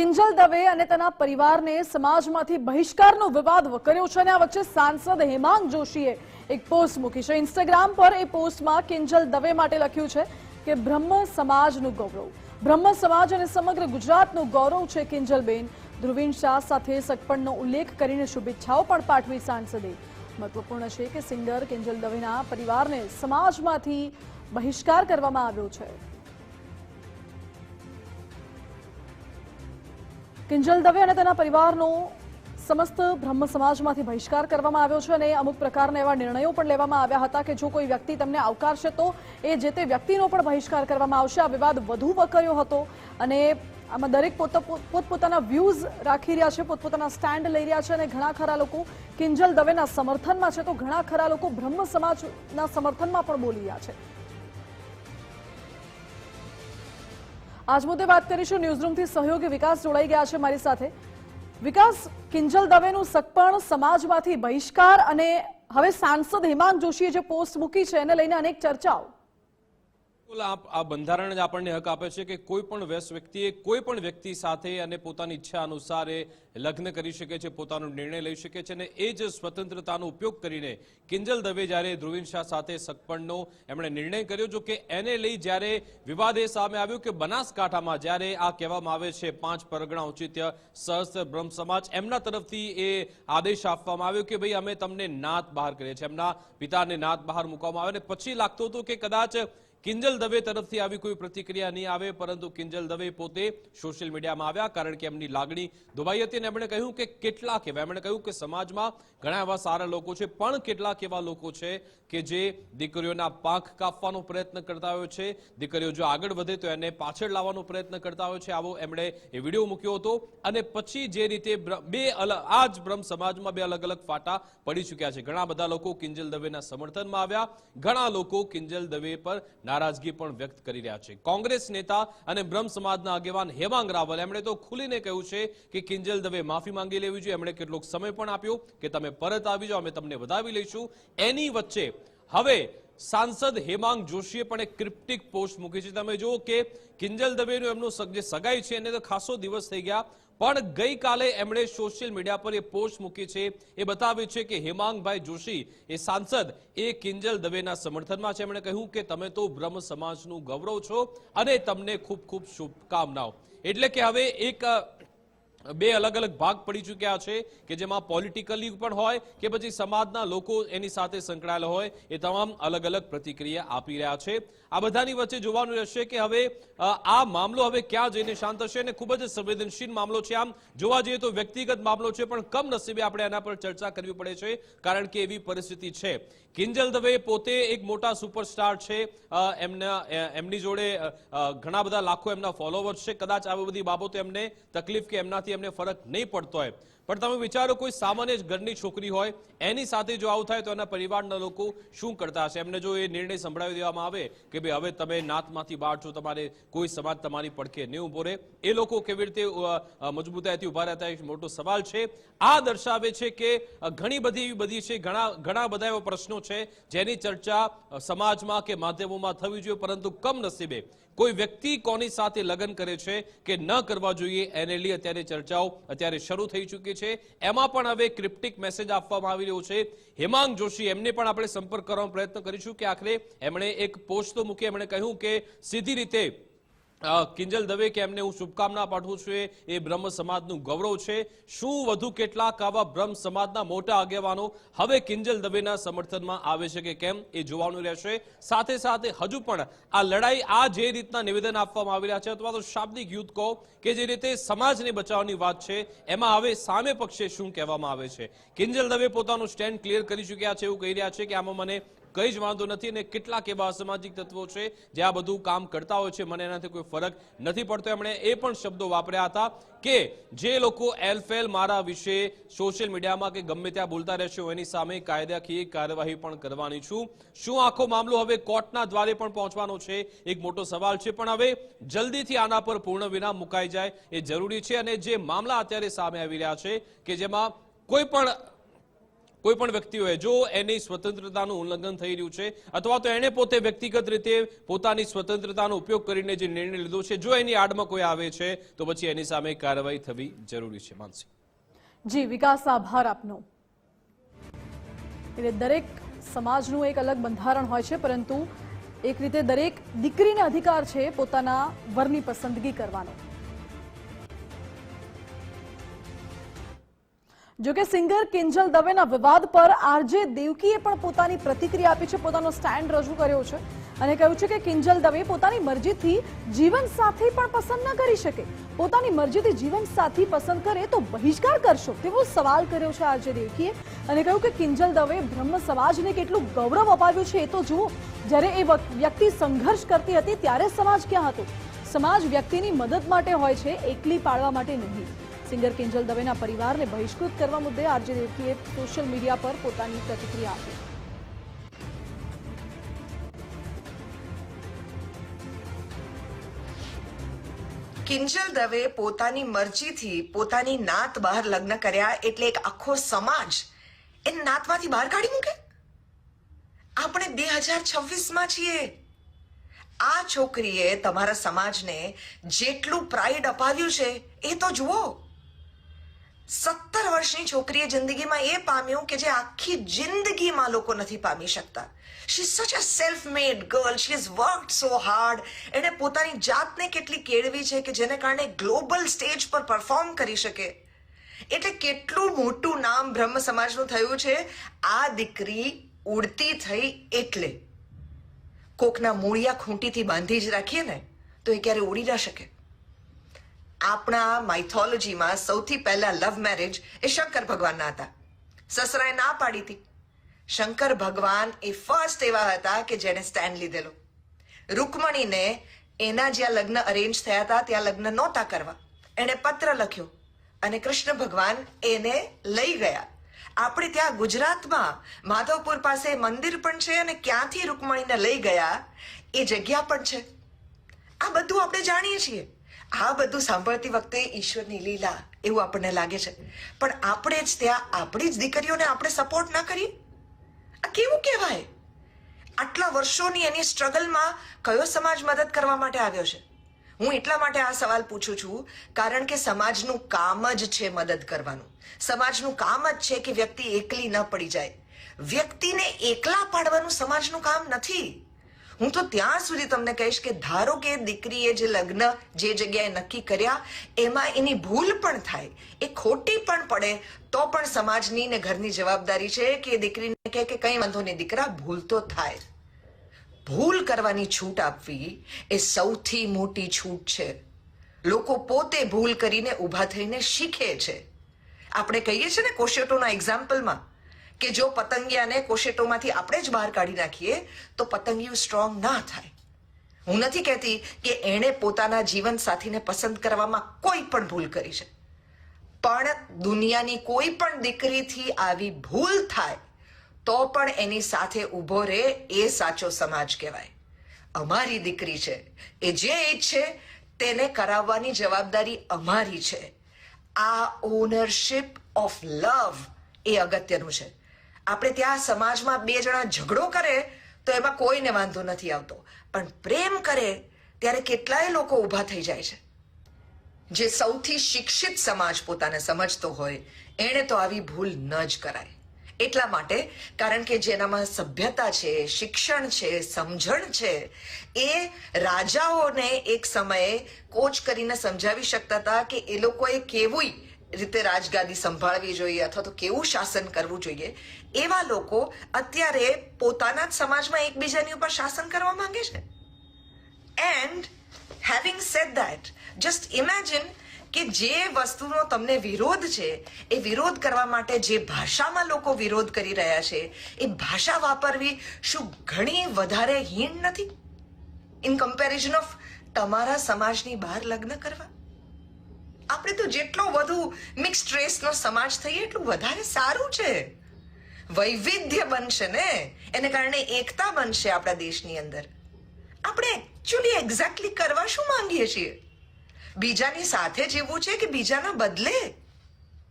કિંજલ દવે અને તેના પરિવારને સમાજમાંથી બહિષ્કારનો વિવાદ કર્યો છે અને આ વચ્ચે સાંસદ હેમાંગ જોશીએ એક પોસ્ટ મૂકી છે. ઇન્સ્ટાગ્રામ પર એ પોસ્ટમાં કિંજલ દવે માટે લખ્યું છે કે બ્રહ્મ સમાજનું ગૌરવ. બ્રહ્મ સમાજ અને સમગ્ર ગુજરાતનું ગૌરવ છે કિંજલબેન. ધ્રુવીન શાહ સાથે સગપણનો ઉલ્લેખ કરીને શુભેચ્છાઓ પણ પાઠવી સાંસદે. મહત્વપૂર્ણ છે કે સિંગર કિંજલ દવેના પરિવારને સમાજમાંથી બહિષ્કાર કરવામાં આવ્યો છે. કિંજલ દવે અને તેના પરિવારનો સમસ્ત બ્રહ્મ સમાજમાંથી બહિષ્કાર કરવામાં આવ્યો છે અને અમુક પ્રકારના એવા નિર્ણયો પણ લેવામાં આવ્યા હતા કે જો કોઈ વ્યક્તિ તમને આવકારશે તો એ જે તે વ્યક્તિનો પણ બહિષ્કાર કરવામાં આવશે. આ વિવાદ વધુ વકર્યો હતો અને આમાં દરેક પોતા પોતપોતાના વ્યૂઝ રાખી રહ્યા છે, પોતપોતાના સ્ટેન્ડ લઈ રહ્યા છે અને ઘણા ખરા લોકો કિંજલ દવેના સમર્થનમાં છે. તો ઘણા ખરા લોકો બ્રહ્મ સમાજના સમર્થનમાં પણ બોલી રહ્યા છે. આજ મુદ્દે વાત કરીશું. ન્યૂઝરૂમથી સહયોગી વિકાસ જોડાઈ ગયા છે મારી સાથે. વિકાસ, કિંજલ દવેનું સકપણ સમાજમાંથી બહિષ્કાર અને હવે સાંસદ હેમાંગ જોશીએ જે પોસ્ટ મૂકી છે, એને લઈને અનેક ચર્ચાઓ. બિલકુલ આ બંધારણ જ આપણને હક આપે છે કે કોઈ પણ વ્યસ્ત વ્યક્તિએ કોઈ પણ વ્યક્તિ સાથે અને પોતાની ઈચ્છા અનુસાર એ લગ્ન કરી શકે છે, પોતાનો નિર્ણય લઈ શકે છે અને એ જ સ્વતંત્રતાનો ઉપયોગ કરીને કિંજલ દવે જ્યારે ધ્રુવીન શાહ સાથે સગપણનો એમણે નિર્ણય કર્યો, જો કે એને લઈ જ્યારે વિવાદ એ સામે આવ્યો કે બનાસકાંઠામાં જ્યારે આ કહેવામાં આવે છે, પાંચ પરગણા ઔચિત્ય સહસ્ત્ર બ્રહ્મ સમાજ, એમના તરફથી એ આદેશ આપવામાં આવ્યો કે ભાઈ અમે તમને નાત બહાર કરીએ છીએ. એમના પિતાને નાત બહાર મૂકવામાં આવે અને પછી લાગતું હતું કે કદાચ કિંજલ દવે તરફથી આવી કોઈ પ્રતિક્રિયા નહીં આવે, પરંતુ કિંજલ દવે પોતે સોશિયલ મીડિયામાં આવ્યા કારણ કે એમની લાગણી દુભાઈ હતી અને એમણે કહ્યું કે કેટલાક એવા, એમણે કહ્યું કે સમાજમાં ઘણા એવા સારા લોકો છે, પણ કેટલાક એવા લોકો છે કે જે દીકરીઓના પાંખ કાપવાનો પ્રયત્ન કરતા હોય છે, દીકરીઓ જો આગળ વધે તો એને પાછળ લાવવાનો પ્રયત્ન કરતા હોય છે. આવો એમણે એ વીડિયો મૂક્યો હતો અને પછી જે રીતે બે અલગ આ જ બ્રહ્મ સમાજમાં બે અલગ અલગ ફાટા પડી ચૂક્યા છે. ઘણા બધા લોકો કિંજલ દવેના સમર્થનમાં આવ્યા, ઘણા લોકો કિંજલ દવે પર નારાજગી પણ વ્યક્ત કરી રહ્યા છે. કોંગ્રેસ નેતા અને બ્રહ્મ સમાજના આગેવાન હેમાંગ રાવલ, એમણે તો ખુલીને કહ્યું છે કે કિંજલ દવે માફી માંગી લેવી જોઈએ. એમણે કેટલોક સમય પણ આપ્યો કે તમે પરત આવી જાઓ, અમે તમને વધાવી લઈશું. એની વચ્ચે હવે સાંસદ હેમાંગ જોશીએ પણ એક ક્રિપ્ટિક પોસ્ટ મૂકી છે. તમે જુઓ કે કિંજલ દવેનું એમનું જે સગાઈ છે, એને તો ખાસો દિવસ થઈ ગયા. પણ ગઈકાલે એમણે સોશિયલ મીડિયા પર એ પોસ્ટ મૂકી છે. એ બતાવે છે કે હેમાંગભાઈ જોશી એ સાંસદ એ કિંજલ દવેના સમર્થનમાં છે. એમણે કહ્યું કે તમે તો બ્રહ્મ સમાજનું ગૌરવ છો અને તમને ખૂબ ખૂબ શુભકામનાઓ. એટલે કે હવે એક બે અલગ અલગ ભાગ પડી ચૂક્યા છે કે જેમાં પોલિટિકલી પણ હોય કે પછી સમાજના લોકો એની સાથે સંકળાયેલા હોય એ તમામ અલગ અલગ પ્રતિક્રિયા આપી રહ્યા છે. આ બધાની વચ્ચે જોવાનું રહેશે કે હવે આ મામલો હવે ક્યાં જઈને શાંત થશે અને ખૂબ જ સંવેદનશીલ મામલો છે. આમ જોવા જઈએ તો વ્યક્તિગત મામલો છે, પણ કમનસીબે આપણે એના પર ચર્ચા કરવી પડે છે, કારણ કે એવી પરિસ્થિતિ છે. કિંજલ દવે પોતે એક મોટા સુપરસ્ટાર છે. એમના એમની જોડે ઘણા બધા લાખો એમના ફોલોવર્સ છે. કદાચ આવી બધી બાબતો એમને તકલીફ કે એમનાથી એમને ફરક નહીં પડતો હોય. પણ તમે વિચારો, કોઈ સામાન્ય જ ઘરની છોકરી હોય, એની સાથે જો આવું થાય તો એના પરિવારના લોકો શું કરતા હશે? એમને જો એ નિર્ણય સંભળાવી દેવામાં આવે કે ભાઈ હવે તમે નાતમાંથી બહાર છો, તમારે કોઈ સમાજ તમારી પડખે નહીં ઊભો રહે, એ લોકો કેવી રીતે મજબૂતાઈથી ઊભા રહેતા એક મોટો સવાલ છે. આ દર્શાવે છે કે ઘણી બધી એવી બધી છે, ઘણા ઘણા બધા એવા પ્રશ્નો છે જેની ચર્ચા સમાજમાં કે માધ્યમોમાં થવી જોઈએ, પરંતુ કમનસીબે કોઈ વ્યક્તિ કોની સાથે લગ્ન કરે છે કે ન કરવા જોઈએ, એને લઈ અત્યારે ચર્ચાઓ અત્યારે શરૂ થઈ ચૂકી છે. એમાં પણ હવે ક્રિપ્ટિક મેસેજ આપવામાં આવી રહ્યો છે. હેમાંગ જોશી, એમને પણ આપણે સંપર્ક કરવાનો પ્રયત્ન કરીશું કે આખરે એમણે એક પોસ્ટ તો મૂકી, એમણે કહ્યું કે સીધી રીતે કિંજલ દવે કે એમને હું શુભકામના પાઠવું છું એ- બ્રહ્મ સમાજનું ગૌરવ છે. શું વધુ કેટલાક આવા બ્રહ્મ સમાજના મોટા આગેવાનો હવે કિંજલ દવેના સમર્થનમાં આવે છે કે કેમ, એ જોવાનું રહેશે. સાથે સાથે હજુ પણ આ લડાઈ આ જે રીતના નિવેદન આપવામાં આવી રહ્યા છે, અથવા તો શાબ્દિક યુદ્ધ કહો કે જે રીતે સમાજને બચાવવાની વાત છે, એમાં હવે સામે પક્ષે શું કહેવામાં આવે છે? કિંજલ દવે પોતાનું સ્ટેન્ડ ક્લિયર કરી ચૂક્યા છે, એવું કહી રહ્યા છે કે આમાં મને કઈ જ વાંધો નથી અને કેટલાક એવા અસામાજિક તત્વો છે જે આ બધું કામ કરતા હોય છે. મને એનાથી કોઈ ફરક નથી પડતો. એમણે એ પણ શબ્દો વાપર્યા હતા કે જે લોકો એલફેલ મારા વિશે સોશિયલ મીડિયામાં કે ગમે ત્યાં બોલતા રહેશે એની સામે કાયદાકીય કાર્યવાહી પણ કરવાની છું. શું આખો મામલો હવે કોર્ટના દ્વારે પણ પહોંચવાનો છે? એક મોટો સવાલ છે. પણ હવે જલ્દીથી આના પર પૂર્ણ વિરામ મુકાઈ જાય એ જરૂરી છે. અને જે મામલા અત્યારે સામે આવી રહ્યા છે કે જેમાં કોઈ પણ કોઈ પણ વ્યક્તિ હોય જો એની સ્વતંત્રતાનું ઉલ્લંઘન થઈ રહ્યું છે અથવા તો એણે પોતે વ્યક્તિગત રીતે પોતાની સ્વતંત્રતાનો ઉપયોગ કરીને જે નિર્ણય લીધો છે, જો એની આડમાં કોઈ આવે છે, તો પછી એની સામે કાર્યવાહી થવી જરૂરી છે. માનસી. જી, વિકાસ આભાર આપનો. એટલે દરેક સમાજનું એક અલગ બંધારણ હોય છે, પરંતુ એક રીતે દરેક દીકરીને અધિકાર છે પોતાના વરની પસંદગી કરવાનો. જોકે સિંગર કિંજલ દવેના વિવાદ પર આરજે દેવકીએ પણ પોતાની પ્રતિક્રિયા આપી છે, પોતાનો સ્ટેન્ડ રજૂ કર્યો છે અને કહ્યું છે કે કિંજલ દવે પોતાની મરજીથી જીવન સાથી પણ પસંદ ન કરી શકે. પોતાની મરજીથી જીવન સાથી પસંદ કરે તો બહિષ્કાર કરશો તેવો સવાલ કર્યો છે આરજે દેવકીએ અને કહ્યું કે કિંજલ દવે બ્રહ્મ સમાજને કેટલું ગૌરવ અપાવ્યું છે એ તો જુઓ. જ્યારે એ વ્યક્તિ સંઘર્ષ કરતી હતી ત્યારે સમાજ ક્યાં હતો? સમાજ વ્યક્તિની મદદ માટે હોય છે, એકલી પાડવા માટે નહીં. સિંગર કિંજલ દવેના પરિવારને બહિષ્કૃત કરવા મુદ્દે આરજે દેવકીએ સોશિયલ મીડિયા પર પોતાની પ્રતિક્રિયા આપી. કિંજલ દવે પોતાની મરજીથી પોતાની નાત બહાર લગ્ન કર્યા એટલે એક આખો સમાજ એ નાતમાંથી બહાર કાઢી મૂકે? આપણે બે હજાર છવ્વીસમાં છીએ. આ છોકરીએ તમારા સમાજને જેટલું પ્રાઇડ અપાવ્યું છે એ તો જુઓ. સત્તર વર્ષની છોકરીએ જિંદગીમાં એ પામ્યું કે જે આખી જિંદગીમાં લોકો નથી પામી શકતા. She such a self made girl she is work so hard એણે પોતાની જાતને કેટલી કેળવી છે કે જેને કારણે ગ્લોબલ સ્ટેજ પર પરફોર્મ કરી શકે. એટલે કેટલું મોટું નામ બ્રહ્મ સમાજનું થયું છે? આ દીકરી ઉડતી થઈ એટલે. કોકના મૂળિયા ખૂંટીથી બાંધી જ રાખીએ ને, તો એ ક્યારે ઉડી ના શકે. આપણા માઇથોલોજીમાં સૌથી પહેલા લવ મેરેજ એ શંકર ભગવાનના હતા. સસરાએ ના પાડી હતી. શંકર ભગવાન એ ફર્સ્ટ એવા હતા કે જેણે સ્ટેન્ડ લીધેલો. રૂકમણીને એના જ્યાં લગ્ન અરેન્જ થયા હતા, ત્યાં લગ્ન નહોતા કરવા. એણે પત્ર લખ્યો અને કૃષ્ણ ભગવાન એને લઈ ગયા. આપણે ત્યાં ગુજરાતમાં માધવપુર પાસે મંદિર પણ છે અને ક્યાંથી રૂકમણીને લઈ ગયા, એ જગ્યા પણ છે. આ બધું આપણે જાણીએ છીએ. આ બધું સાંભળતી વખતે ઈશ્વરની લીલા એવું આપણને લાગે છે. પણ આપણે જ ત્યાં આપણી જ દીકરીઓને આપણે સપોર્ટ ના કરીએ? આ કેવું કહેવાય? આટલા વર્ષોની એની સ્ટ્રગલમાં કયો સમાજ મદદ કરવા માટે આવ્યો છે? હું એટલા માટે આ સવાલ પૂછું છું, કારણ કે સમાજનું કામ જ છે મદદ કરવાનું. સમાજનું કામ જ છે કે વ્યક્તિ એકલી ન પડી જાય. વ્યક્તિને એકલા પાડવાનું સમાજનું કામ નથી. હું તો ત્યાં સુધી તમને કહીશ કે ધારો કે દીકરીએ જે લગ્ન જે જગ્યાએ નક્કી કર્યા, એમાં એની ભૂલ પણ થાય, એ ખોટી પણ પડે, તો પણ સમાજની ને ઘરની જવાબદારી છે કે દીકરીને કહે કે કંઈ વાંધો નહીં, દીકરા, ભૂલ તો થાય. ભૂલ કરવાની છૂટ આપવી એ સૌથી મોટી છૂટ છે. લોકો પોતે ભૂલ કરીને ઊભા થઈને શીખે છે. આપણે કહીએ છીએ ને કોશિયોટોના એક્ઝામ્પલમાં કે જો પતંગિયાને કોશેટોમાંથી આપણે જ બહાર કાઢી નાખીએ, તો પતંગિયું સ્ટ્રોંગ ના થાય. હું નથી કહેતી કે એણે પોતાના જીવન સાથીને પસંદ કરવામાં કોઈ પણ ભૂલ કરી છે. પણ દુનિયાની કોઈ પણ દીકરીથી આવી ભૂલ થાય, તો પણ એની સાથે ઊભો રહે એ સાચો સમાજ કહેવાય. અમારી દીકરી છે, એ જે ઈચ્છે તેને કરાવવાની જવાબદારી અમારી છે. આ ઓનરશિપ ઓફ લવ એ અગત્યનું છે. આપણે ત્યાં સમાજમાં બે જણા ઝઘડો કરે, તો એમાં કોઈને વાંધો નથી આવતો. પણ પ્રેમ કરે, ત્યારે કેટલાય લોકો ઊભા થઈ જાય છે. જે સૌથી શિક્ષિત સમાજ પોતાને સમજતો હોય, એણે તો આવી ભૂલ ન જ કરાય. એટલા માટે, કારણ કે જેનામાં સભ્યતા છે, શિક્ષણ છે, સમજણ છે, એ રાજાઓને એક સમયે કોચ કરીને સમજાવી શકતા હતા કે એ લોકોએ કેવું રીતે રાજગાદી સંભાળવી જોઈએ અથવા તો કેવું શાસન કરવું જોઈએ. એવા લોકો અત્યારે પોતાના જ સમાજમાં એકબીજાની ઉપર શાસન કરવા માંગે છે. And having said that just imagine કે જે વસ્તુનો તમને વિરોધ છે, એ વિરોધ કરવા માટે જે ભાષામાં લોકો વિરોધ કરી રહ્યા છે, એ ભાષા વાપરવી શું ઘણી વધારે હીણ નથી? ઇન કમ્પેરિઝન ઓફ તમારા સમાજની બહાર લગ્ન કરવા. આપણે તો જેટલો વધુ મિક્સ્ડ રેસનો સમાજ થઈએ, એટલું વધારે સારું છે. વૈવિધ્ય બનશે ને? એને કારણે એકતા બનશે આપણા દેશની અંદર. આપણે એકચ્યુઅલી એક્ઝેક્ટલી કરવા શું માંગીએ છીએ? બીજાની સાથે જીવવું છે કે બીજાના બદલે?